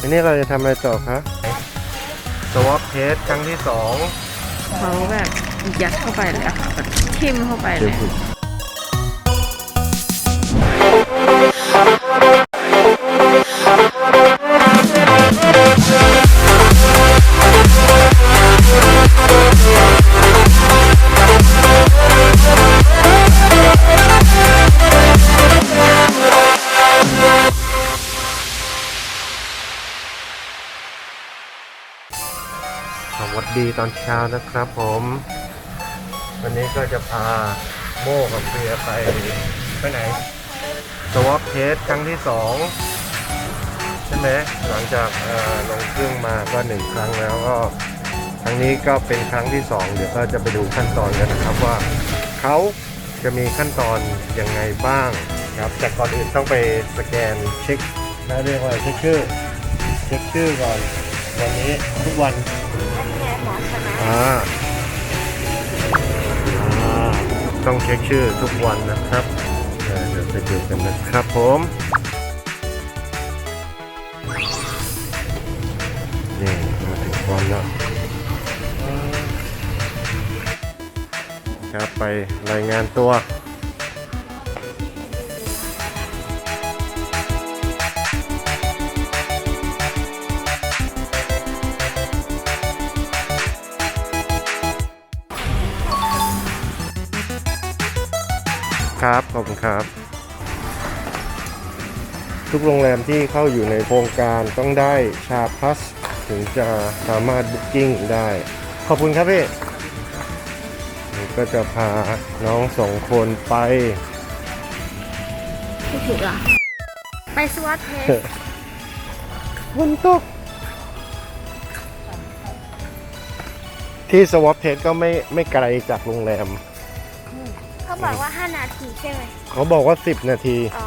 ทีนี้เราจะทำอะไรต่อคะสวอปเทสครั้งที่สองเขาแบบยัดเข้าไปเลยอะค่ะแบบทิ่มเข้าไปเลย ดีตอนเช้านะครับผม วันนี้ก็จะพาโม่กับเฟียไปไปไหนสวอปเทสครั้งที่สองใช่ไหมหลังจากลงเครื่องมาก็หนึ่งครั้งแล้วก็ครั้งนี้ก็เป็นครั้งที่สองเดี๋ยวก็จะไปดูขั้นตอนกันนะครับว่าเขาจะมีขั้นตอนยังไงบ้างครับแต่ก่อนอื่นต้องไปสแกนเช็คนะเรียกว่าเช็คชื่อเช็คชื่อก่อนวันนี้ทุกวัน ต้องเช็คชื่อทุกวันนะครับ เดี๋ยวไปดูกันนะครับผมนี่มาถึงวันแล้วครับไปรายงานตัว ครับขอบคุณครับ ทุกโรงแรมที่เข้าอยู่ในโครงการต้องได้ชาพัสถึงจะสามารถบุ๊กิ้งได้ ขอบคุณครับพี่นี่ก็จะพาน้องสองคนไปไม่ถูกอะไปสวัสดเทสฝนตกที่สวอปเทสก็ไม่ไม่ไกลจากโรงแรมเขา บอกว่า5นาทีใช่ไหมเขาบอกว่า10นาที อ๋อ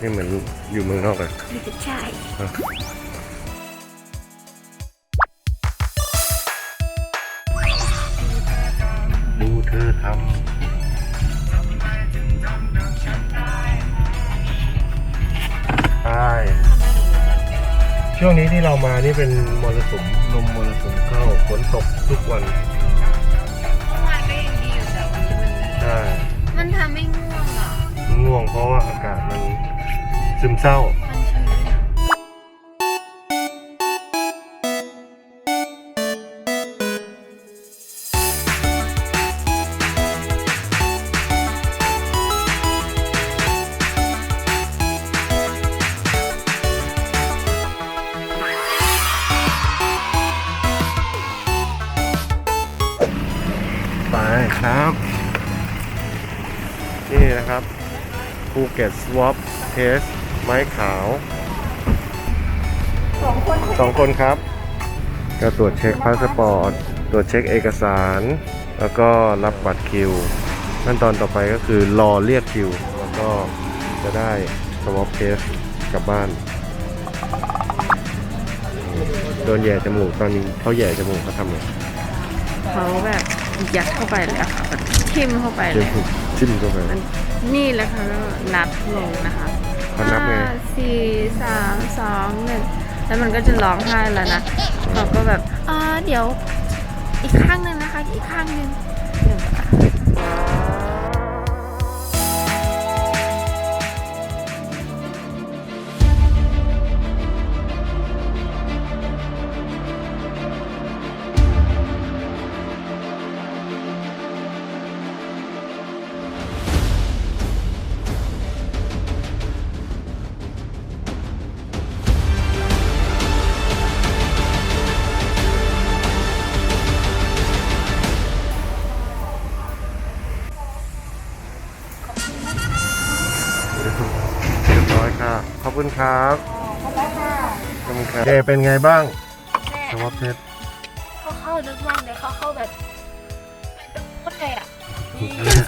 นี่เหมือนอยู่เมืองนอกเลยไม่ใช่ดูเธอทำใช่ช่วงนี้ที่เรามานี่เป็นมรสุมลมมรสุมเข้าฝนตกทุกวัน ง่วง เพราะว่าอากาศมันซึมเศร้า ไปครับ นี่นะครับ ภูเก็ตสวอปเทสไม้ขาวสองคนสองคนครับ ก็ตรวจเช็คพาสปอร์ตตรวจเช็คเอกสาร แล้วก็รับบัตรคิวขั้นตอนต่อไปก็คือรอเรียกคิว แล้วก็จะได้สวอปเทสกลับบ้าน โดนแย่จมูกตอนนี้เขาแย่จมูกเขาทำไงเขาแบบยัดเข้าไปเลยอะค่ะแบบทิ่มเข้าไปเลยจิ้มเข้าไปมัน นี่แหละค่ะก็นับลงนะคะเขานับไง ห้าสี่สามสองหนึ่งแล้วมันก็จะร้องไห้แล้วนะเขาก็แบบอ่าเดี๋ยวอีกข้างหนึ่งนะคะ อีกข้างหนึ่งเดี๋ยวอะ คุณครับขอบคุณครับเจเป็นไงบ้างแม่สวอปเทสเขาเข้าทุกวันเลยเขาเข้าแบบโคตรเลยอะ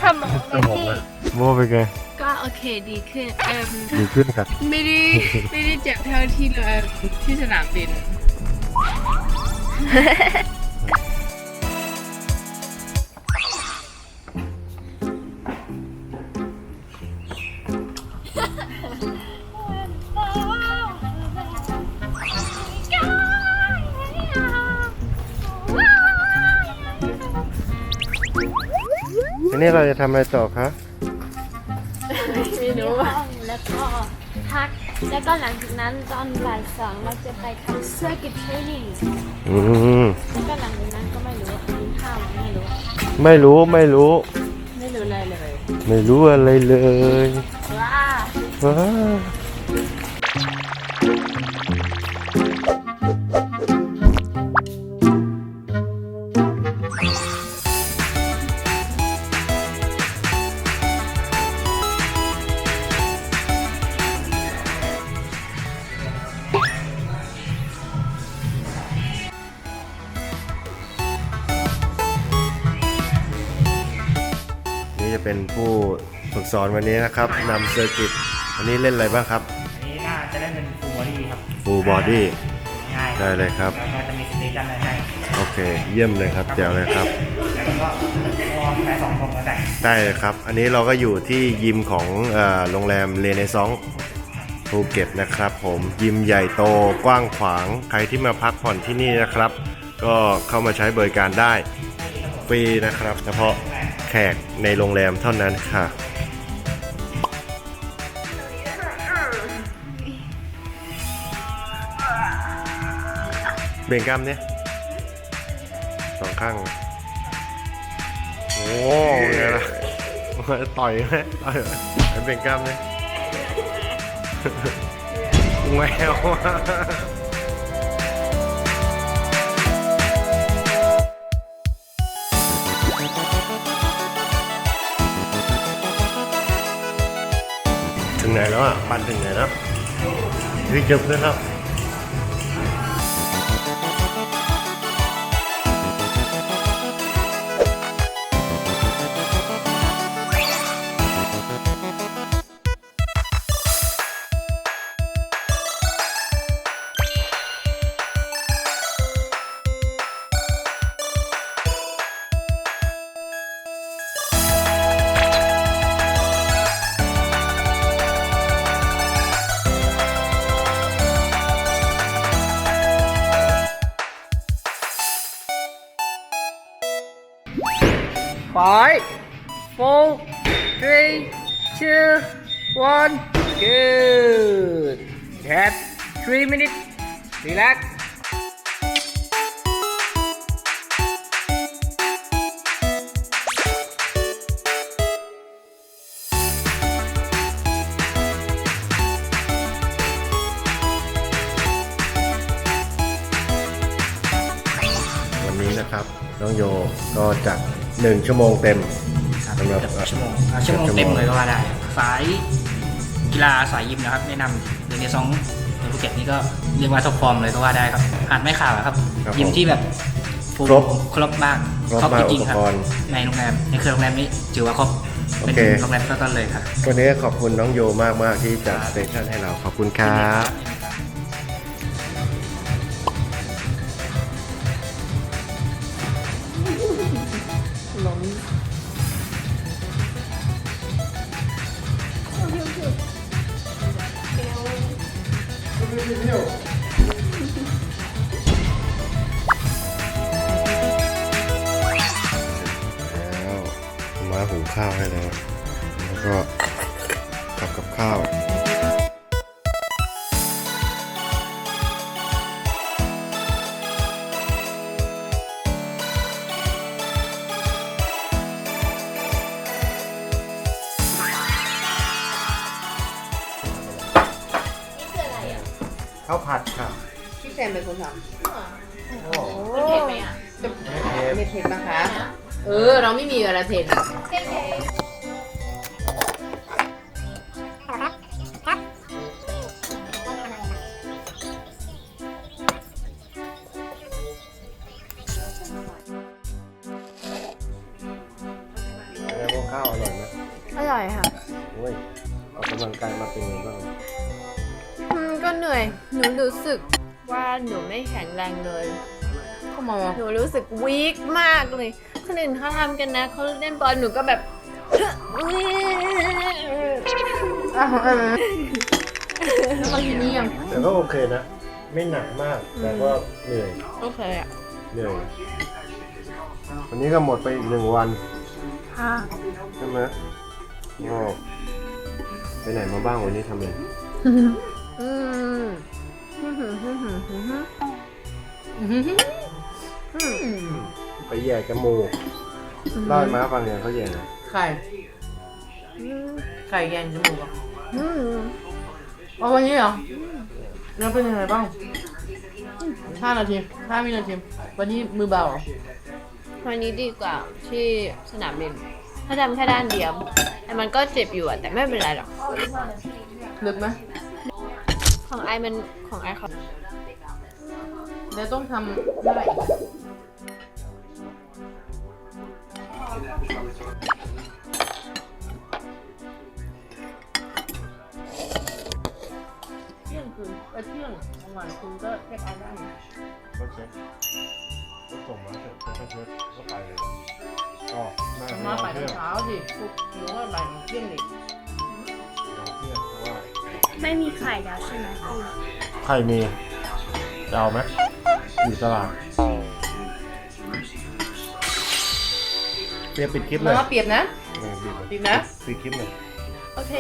สมองสเลยมองพี่เลยโม่เป็นไงก็โอเคดีขึ้นเอมดีขึ้นครับไม่ได้ไม่ได้เจ็บเท่าที่เลยที่สนามบิน นี้เราจะทำอะไรต่อคะ ไม่รู้แล้วก็พัก แล้วก็หลังจากนั้นตอนบ่ายสองเราจะไปทำ circuit training อืม แล้วก็หลังจากนั้นก็ไม่รู้กินข้าวไม่รู้ ไม่รู้ไม่รู้ ไม่รู้อะไรเลย ไม่รู้อะไรเลย ว้าว้าว เป็นผู้ฝึกสอนวันนี้นะครับนำเซอร์กิตอันนี้เล่นอะไรบ้างครับอันนี้น่าจะได้เป็นฟูลบอดี้ครับ Full body ง่ายได้เลยครับแล้วก็จะมีสเตชันอะไรให้โอเค เยี่ยมเลยครับเจ๋วเลยครับ แล้วก็พอแค่สองคนก็ได้ได้เลยครับ อันนี้เราก็อยู่ที่ยิมของเออโรงแรมเรเนซองภูเก็ตนะครับ ผมยิมใหญ่โตกว้างขวางใครที่มาพักผ่อนที่นี่นะครับ ก็เข้ามาใช้บริการได้ฟรีนะครับ เฉพาะแขกในโรงแรมเท่านั้นค่ะ เบ่งกล้ามเนี่ยสองข้าง โอ้ไงล่ะต่อยไหมต่อยไหมให้เบ่งกล้ามเนี่ยแมว ไหนแล้วอะปั่นถึงไหนแล้วรีบจบเลยครับ Five, four, three, two, one, good. Have three minutes. Relax. วันนี้นะครับ น้องโยก็จัด หนึ่งชั่วโมงเต็มสำหรับ เกือบชั่วโมงอะชั่วโมงเต็มเลยก็ว่าได้สายกีฬาสายยิมนะครับแนะนำเดนเนซองในภูเก็ตนี่ก็เรียกว่าท็อปฟอร์มเลยก็ว่าได้ครับหาดไม่ข่าวอะครับครับผมยิมที่แบบ full ครบครบมากครบมากจริงๆครับอุปกรณ์ในโรงแรมในเครือโรงแรมนี้ถือว่าครบเป็นโอเค โรงแรมต้นๆเลยครับวันนี้ขอบคุณน้องโยมากมากๆที่จัดสเตชันให้เราขอบคุณครับ แล้วมาหุงข้าวให้แล้ว แล้วก็ทำกับข้าวาวผัดค่ะพี่แซมเป็นคนทโอ้มันเผ็ดไหมอะำไม่เผ็ดนะคะ เออ เราไม่มีอะไรเผ็ดแล้ว นื่อยหนูรู้สึกว่าหนูไม่แข็งแรงเลยทำไมอะหนูรู้สึกวีคมากเลย คนอื่นเขาทำกันนะเขาเล่นบอลหนูก็แบบ แล้วมาที่นี่ยังแต่ก็โอเคนะ ไม่หนักมาก แต่ก็เหนื่อย โอเคอะเหนื่อย วันนี้ก็หมดไปอีกหนึ่งวันค่ะช่ไหมงอกไปไหนมาบ้างวันนี้ทำอะไร ไปแย่จมูกเล่าให้มาฟังเนี่ยเขาแย่นะไข่ไข่แยงจมูกเหรออืมเอาวันนี้เหรอแล้วเป็นยังไงบ้างห้านาทีห้าวินาที วันนี้มือเบาเหรอวันนี้ดีกว่าที่สนามบินถ้าทำแค่ด้านเดียวแต่มันก็เจ็บอยู่อะแต่ไม่เป็นไรหรอกลึกไหมของไอมันของไอเขา แล้วต้องทำได้อีกเที่ยงคืนไปเที่ยงประมาณคุณก็เช็คเอาท์ได้ก็เช็คก็ส่งมาเสร็จก็เช็คก็ไปเลยก็น่าจะมาเอาไปเที่ยงเช้าสิทุกหรือว่าบ่ายเที่ยงดิเอาเที่ยงเพราะว่าไม่มีไข่แล้วใช่ไหมพี่ ใครมีจะเอาไหม อยู่ตลาดเปียปิดคลิปเลยมาเปรียบนะ เออปิดเลยปิดนะ ปิดคลิปเลยโอเค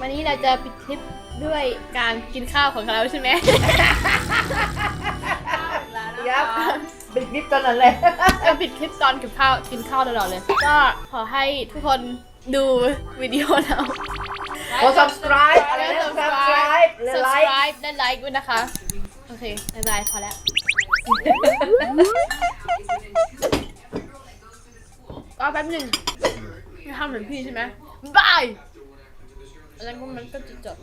วันนี้เราจะปิดทริปด้วยการกินข้าวของเราใช่ไหมยับปิดคลิปตอนนั้นเลยจะปิดคลิปตอนกินข้าวกินข้าวตลอดเลย ก็ขอให้ทุกคนดูวิดีโอเรา กด subscribe อะไรแล้วนะ subscribe subscribe และ like subscribe และ like ด้วยนะคะ โอเคบ๊ายบายพอแล้ว ก็แป๊บหนึ่งไม่ทำเหมือนพี่ใช่ไหมบายแล้วก็มันก็จะจบ